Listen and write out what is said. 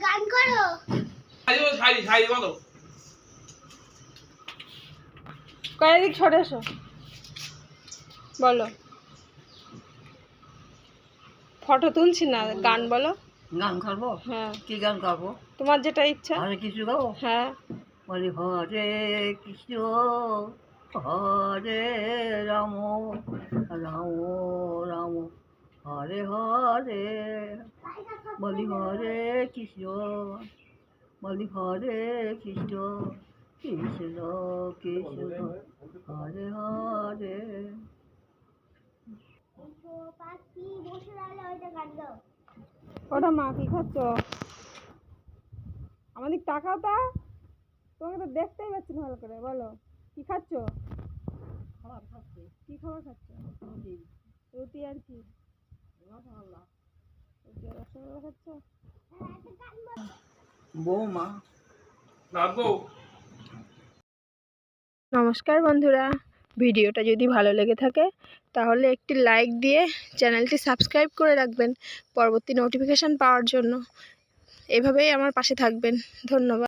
গান করো। বলো, সাইজ সাইজ বলো কয়েক দিক সরে এসো। বলো। ফটো তুলছি না গান বলো। গান করব? হ্যাঁ। কি গান করব? তোমার যেটা ইচ্ছা। আরে কিছু গাবো? হ্যাঁ। বলি হরে কৃষ্ণ হরে রাম রাম রাম। হরে হরে বলি হরে কৃষ্ণ বলি হরে কৃষ্ণ কৃষ্ণ কৃষ্ণ হরে হরে। তো পাখি বসে রইলে ওইটা গান গাও ওটা মা কি খাচ্ছ? আমাদের তাকাও তা? তোমাকে তো দেখতেই পাচ্ছি না ভালো করে বলো। কি খাচ্ছ? কি খাবার খাচ্ছ? রুটি। আর কি রুটি আর খাচ্ছ রাখব নমস্কার বন্ধুরা ভিডিওটা যদি ভালো লেগে থাকে তাহলে একটি লাইক দিয়ে চ্যানেলটি সাবস্ক্রাইব করে রাখবেন পরবর্তী নোটিফিকেশান পাওয়ার জন্য। এভাবেই আমার পাশে থাকবেন। ধন্যবাদ।